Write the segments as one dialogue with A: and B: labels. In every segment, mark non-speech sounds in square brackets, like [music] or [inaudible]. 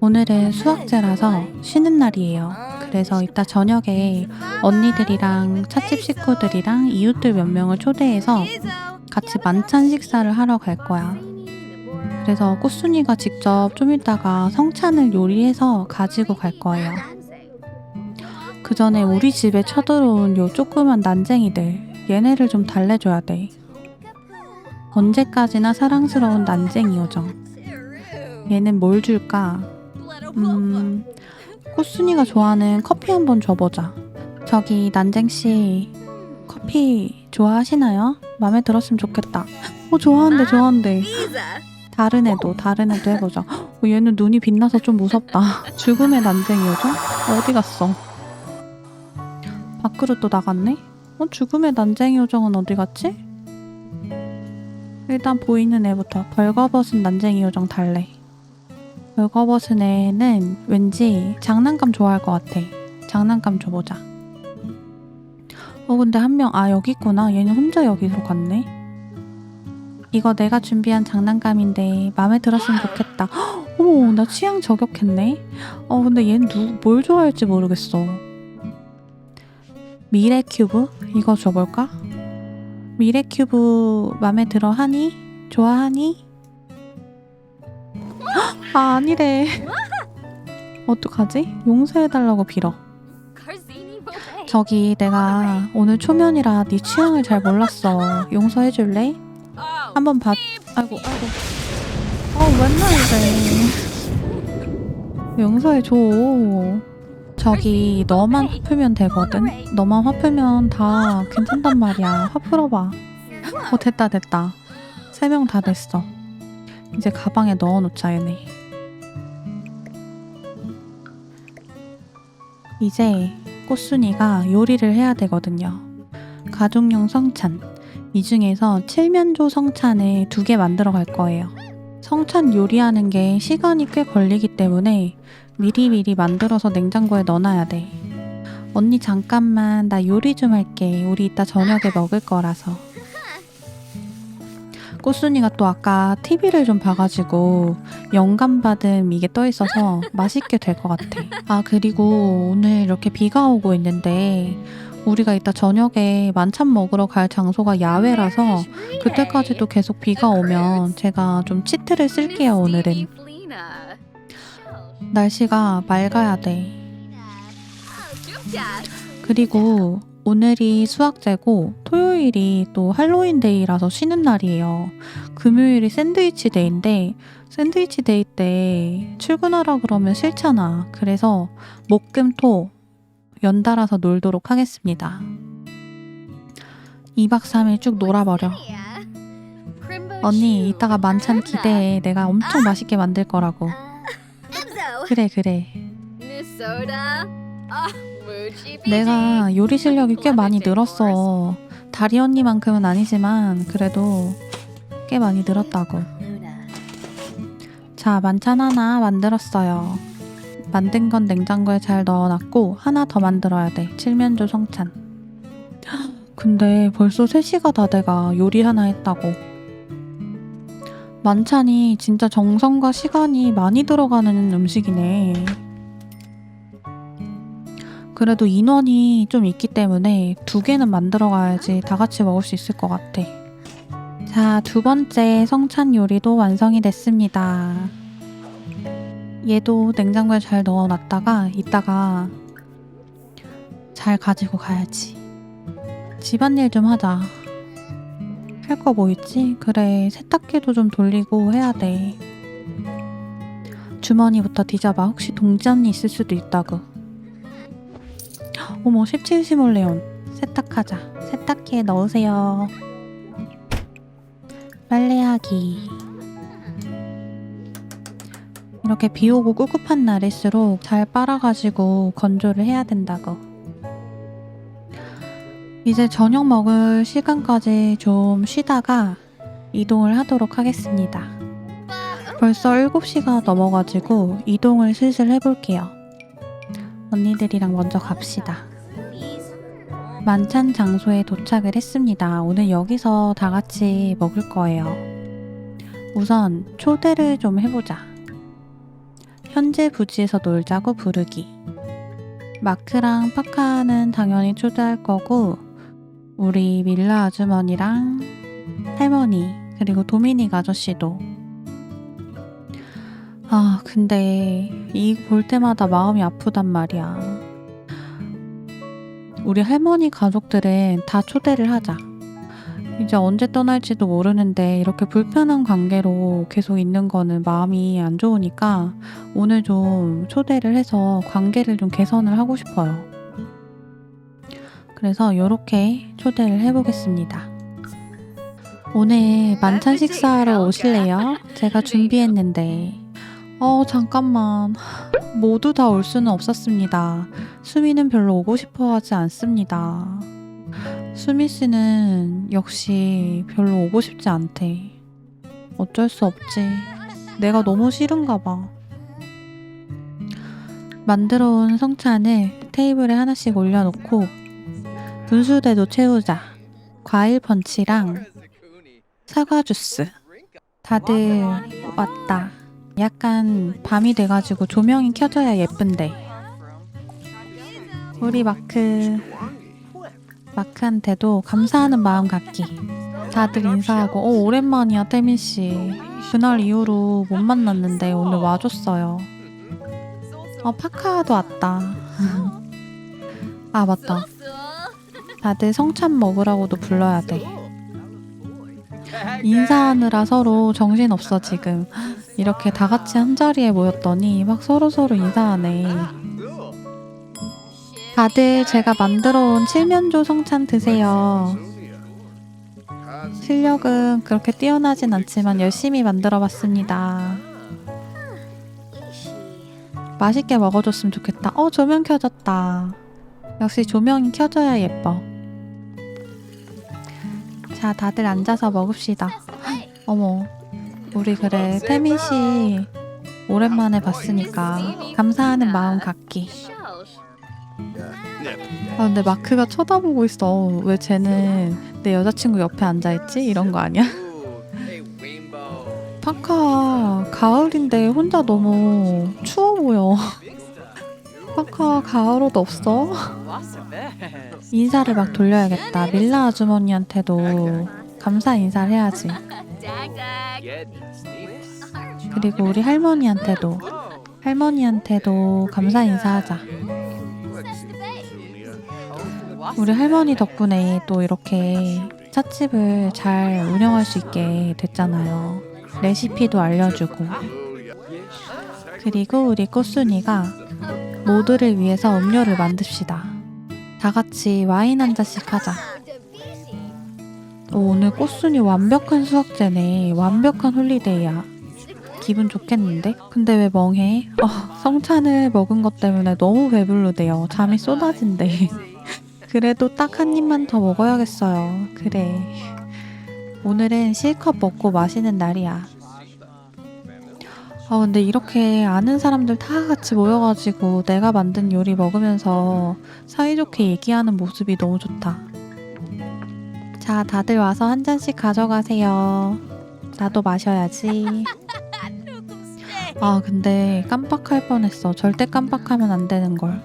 A: 오늘은 수학제라서 쉬는 날이에요. 그래서 이따 저녁에 언니들이랑 찻집 식구들이랑 이웃들 몇 명을 초대해서 같이 만찬 식사를 하러 갈 거야. 그래서 꽃순이가 직접 좀 이따가 성찬을 요리해서 가지고 갈 거예요. 그 전에 우리 집에 쳐들어온 요 조그만 난쟁이들 얘네를 좀 달래줘야 돼. 언제까지나 사랑스러운 난쟁이 요정. 얘는 뭘 줄까? 음, 꽃순이가 좋아하는 커피 한번 줘보자. 저기 난쟁씨 커피 좋아하시나요? 마음에 들었으면 좋겠다. 어 좋아한대 좋아한대. 다른 애도 다른 애도 해보자. 어, 얘는 눈이 빛나서 좀 무섭다. 죽음의 난쟁이 요정? 어디 갔어? 밖으로 또 나갔네? 어 죽음의 난쟁이 요정은 어디 갔지? 일단 보이는 애부터 벌거벗은 난쟁이 요정 달래. 벌거벗은 애는 왠지 장난감 좋아할 것 같아. 장난감 줘보자. 어 근데 한 명 아 여기 있구나. 얘는 혼자 여기로 갔네. 이거 내가 준비한 장난감인데 마음에 들었으면 좋겠다. 헉, [gasps] 어머 나 취향 저격했네. 어 근데 얘는 누, 뭘 좋아할지 모르겠어. 미래 큐브 이거 줘볼까? 미래 큐브 마음에 들어 하니? 좋아하니? 헉, 아 아니래. 어떡하지? 용서해달라고 빌어. 저기 내가 오늘 초면이라 네 취향을 잘 몰랐어. 용서해줄래? 한번 봐. 아이고 아이고. 어 맨날 이래. 용서해줘. 저기 너만 화풀면 되거든. 너만 화풀면 다 괜찮단 말이야. 화 풀어봐. 어 됐다 됐다. 세 명 다 됐어. 이제 가방에 넣어놓자 얘네. 이제 꽃순이가 요리를 해야 되거든요. 가족용 성찬. 이 중에서 칠면조 성찬을 두 개 만들어 갈 거예요. 성찬 요리하는 게 시간이 꽤 걸리기 때문에 미리미리 만들어서 냉장고에 넣어놔야 돼. 언니 잠깐만 나 요리 좀 할게. 우리 이따 저녁에 먹을 거라서. 꽃순이가 또 아까 TV를 좀 봐가지고 영감받은 이게 떠 있어서 맛있게 될 것 같아. 아 그리고 오늘 이렇게 비가 오고 있는데 우리가 이따 저녁에 만찬 먹으러 갈 장소가 야외라서 그때까지도 계속 비가 오면 제가 좀 치트를 쓸게요 오늘은. 날씨가 맑아야 돼. 그리고 오늘이 수학제고 토요일이 또 할로윈데이라서 쉬는 날이에요. 금요일이 샌드위치 데이인데 샌드위치 데이 때 출근하라 그러면 싫잖아. 그래서 목금토 연달아서 놀도록 하겠습니다. 2박 3일 쭉 놀아버려. 언니 이따가 만찬 기대해. 내가 엄청 맛있게 만들 거라고. 그래 그래. 내가 요리 실력이 꽤 많이 늘었어. 다리 언니만큼은 아니지만 그래도 꽤 많이 늘었다고. 자, 만찬 하나 만들었어요. 만든 건 냉장고에 잘 넣어놨고 하나 더 만들어야 돼. 칠면조 성찬. 근데 벌써 3시가 다 돼가 요리 하나 했다고. 만찬이 진짜 정성과 시간이 많이 들어가는 음식이네. 그래도 인원이 좀 있기 때문에 두 개는 만들어 가야지 다 같이 먹을 수 있을 것 같아. 자, 두 번째 성찬 요리도 완성이 됐습니다. 얘도 냉장고에 잘 넣어놨다가 이따가 잘 가지고 가야지. 집안일 좀 하자. 할 거 뭐 있지? 그래, 세탁기도 좀 돌리고 해야 돼. 주머니부터 뒤져봐. 혹시 동지 언니 있을 수도 있다고. 어머 17 시몰레온. 세탁하자. 세탁기에 넣으세요. 빨래하기. 이렇게 비 오고 꿉꿉한 날일수록 잘 빨아가지고 건조를 해야 된다고. 이제 저녁 먹을 시간까지 좀 쉬다가 이동을 하도록 하겠습니다. 벌써 7시가 넘어가지고 이동을 슬슬 해볼게요 언니들이랑 먼저 갑시다. 만찬 장소에 도착을 했습니다. 오늘 여기서 다 같이 먹을 거예요. 우선 초대를 좀 해보자. 현재 부지에서 놀자고 부르기. 마크랑 파카는 당연히 초대할 거고 우리 밀라 아주머니랑 할머니 그리고 도미닉 아저씨도 아 근데 이 볼 때마다 마음이 아프단 말이야 우리 할머니 가족들은 다 초대를 하자 이제 언제 떠날지도 모르는데 이렇게 불편한 관계로 계속 있는 거는 마음이 안 좋으니까 오늘 좀 초대를 해서 관계를 좀 개선을 하고 싶어요. 그래서 이렇게 초대를 해보겠습니다. 오늘 만찬 식사하러 오실래요? 제가 준비했는데. 어, 잠깐만. 모두 다 올 수는 없었습니다. 수미는 별로 오고 싶어 하지 않습니다. 수미 씨는 역시 별로 오고 싶지 않대. 어쩔 수 없지. 내가 너무 싫은가 봐. 만들어 온 성찬을 테이블에 하나씩 올려놓고 분수대도 채우자. 과일 펀치랑 사과 주스. 다들 왔다. 약간 밤이 돼가지고 조명이 켜져야 예쁜데. 우리 마크, 마크한테도 감사하는 마음 갖기. 다들 인사하고, 어, 오랜만이야, 태민 씨. 그날 이후로 못 만났는데 오늘 와줬어요. 어, 파카도 왔다. 아, 맞다. 다들 성찬 먹으라고도 불러야 돼. 인사하느라 서로 정신 없어 지금. 이렇게 다 같이 한 자리에 모였더니 막 서로 서로 인사하네. 다들 제가 만들어 온 칠면조 성찬 드세요. 실력은 그렇게 뛰어나진 않지만 열심히 만들어 봤습니다. 맛있게 먹어줬으면 좋겠다. 어 조명 켜졌다. 역시 조명이 켜져야 예뻐. 자, 다들 앉아서 먹읍시다. 어머, 우리 그래 태민 씨 오랜만에 봤으니까 감사하는 마음 갖기. 아 근데 마크가 쳐다보고 있어. 왜 쟤는 내 여자친구 옆에 앉아 있지? 이런 거 아니야? 파카 가을인데 혼자 너무 추워 보여. 파카 가을 옷 없어? 인사를 막 돌려야겠다. 밀라 아주머니한테도 감사 인사를 해야지. 그리고 우리 할머니한테도 할머니한테도 감사 인사하자. 우리 할머니 덕분에 또 이렇게 찻집을 잘 운영할 수 있게 됐잖아요. 레시피도 알려주고. 그리고 우리 꽃순이가 모두를 위해서 음료를 만듭시다. 다 같이 와인 한 잔씩 하자. 오, 오늘 꽃순이 완벽한 수학제네. 완벽한 홀리데이야. 기분 좋겠는데? 근데 왜 멍해? 어, 성찬을 먹은 것 때문에 너무 배불르대요. 잠이 쏟아진대. [laughs] 그래도 딱 한 입만 더 먹어야겠어요. 그래. 오늘은 실컷 먹고 마시는 날이야. 아, 근데 이렇게 아는 사람들 다 같이 모여가지고 내가 만든 요리 먹으면서 사이좋게 얘기하는 모습이 너무 좋다. 자, 다들 와서 한 잔씩 가져가세요. 나도 마셔야지. 아, 근데 깜빡할 뻔했어. 절대 깜빡하면 안 되는 걸.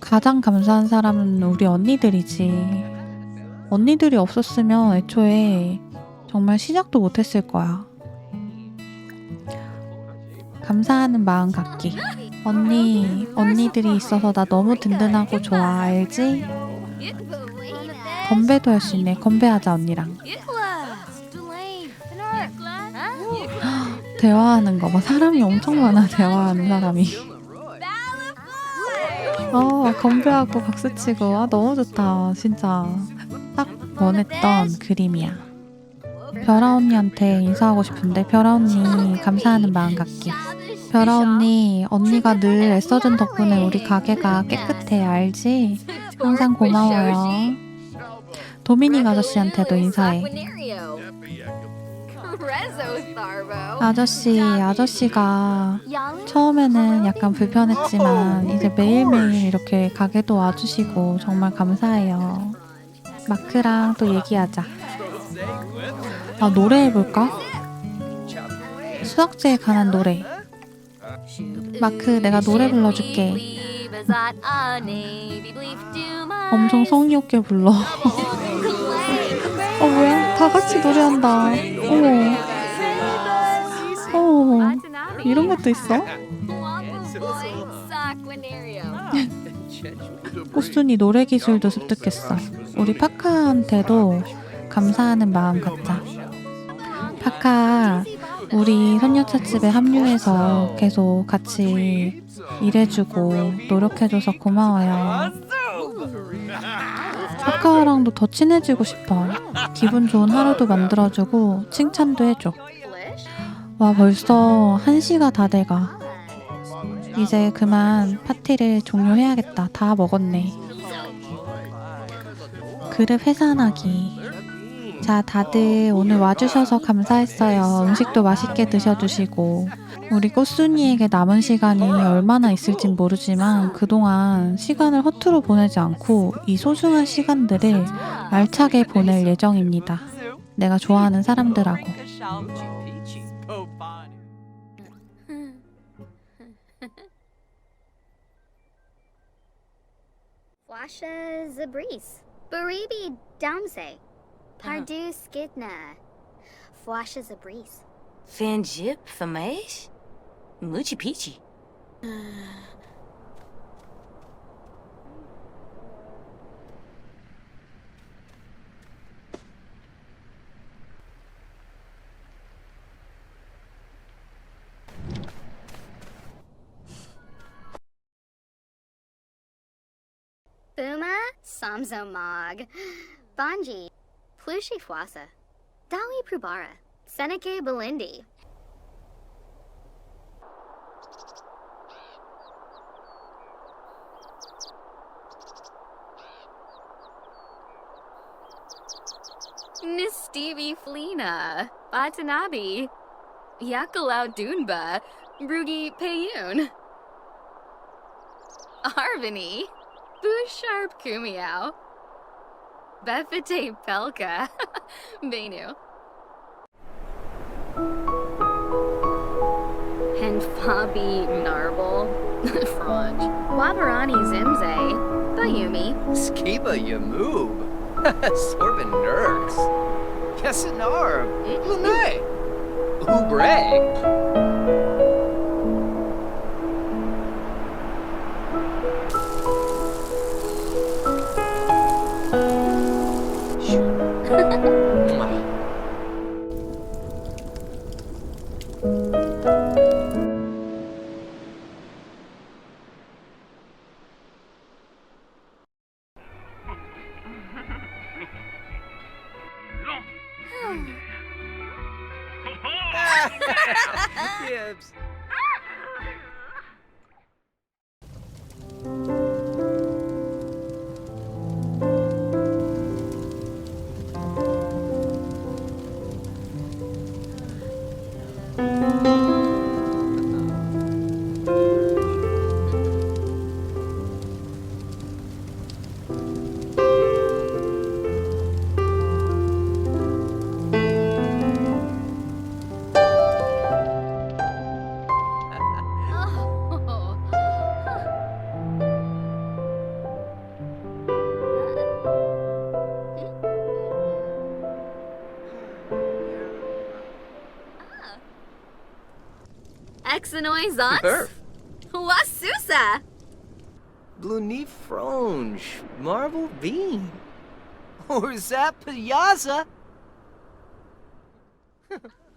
A: 가장 감사한 사람은 우리 언니들이지. 언니들이 없었으면 애초에 정말 시작도 못했을 거야. 감사하는 마음 갖기. 언니, 언니들이 있어서 나 너무 든든하고 좋아, 알지? 건배도 할 수 있네. 건배하자, 언니랑. 대화하는 거 봐. 사람이 엄청 많아, 대화하는 사람이. 어, 건배하고 박수 치고. 아, 너무 좋다. 진짜. 딱 원했던 그림이야. 별아 언니한테 인사하고 싶은데, 별아 언니, 감사하는 마음 갖기. 별아 언니, 언니가 늘 애써준 덕분에 우리 가게가 깨끗해, 알지? 항상 고마워요. 도미닉 아저씨한테도 인사해. 아저씨, 아저씨가 처음에는 약간 불편했지만 이제 매일매일 이렇게 가게도 와주시고 정말 감사해요. 마크랑 또 얘기하자. 아, 노래 해볼까? 수학제에 관한 노래. 마크, 내가 노래 불러줄게. 엄청 성의 없게 불러. [laughs] 어 뭐야? 다 같이 노래한다. 어머. 어머. 이런 것도 있어? 꽃순이 노래 기술도 습득했어. 우리 파카한테도 감사하는 마음 갖자. 파카, 우리 선녀차집에 합류해서 계속 같이 일해주고 노력해줘서 고마워요. 파카랑도 더 친해지고 싶어. 기분 좋은 하루도 만들어주고 칭찬도 해줘. 와 벌써 1시가 다 돼가. 이제 그만 파티를 종료해야겠다. 다 먹었네. 그릇 회산하기. 자, 다들 오늘 와주셔서 감사했어요. 음식도 맛있게 드셔주시고. 우리 꽃순이에게 남은 시간이 얼마나 있을진 모르지만 그동안 시간을 허투루 보내지 않고 이 소중한 시간들을 알차게 보낼 예정입니다. 내가 좋아하는 사람들하고.
B: Uh-huh. Pardu skidna. Fwashes a breeze.
C: Fanjip famesh. Muchi peachy.
B: Buma, Samzomog. Banji, Plushi Fwasa. Dali Prubara. Seneca Belindi.
D: Miss Stevie Flina, Batanabi, Yakalau Dunba, Brugi Payun, Arvini, Busharp Kumiao, Befete Pelka, [laughs] Benu. And Fabi Narble, [laughs] Franj, Wabarani Zimze, Bayumi,
E: Skiba Yamoob. [laughs] Sorbin Nurks. Yasinar. Mm-hmm. Lunay. Ubreg. [laughs] Gibbs.
D: Moisant?
E: Her.
D: Wasusa!
E: Blunifronge, Marble Bean. Or Zapayaza. [laughs]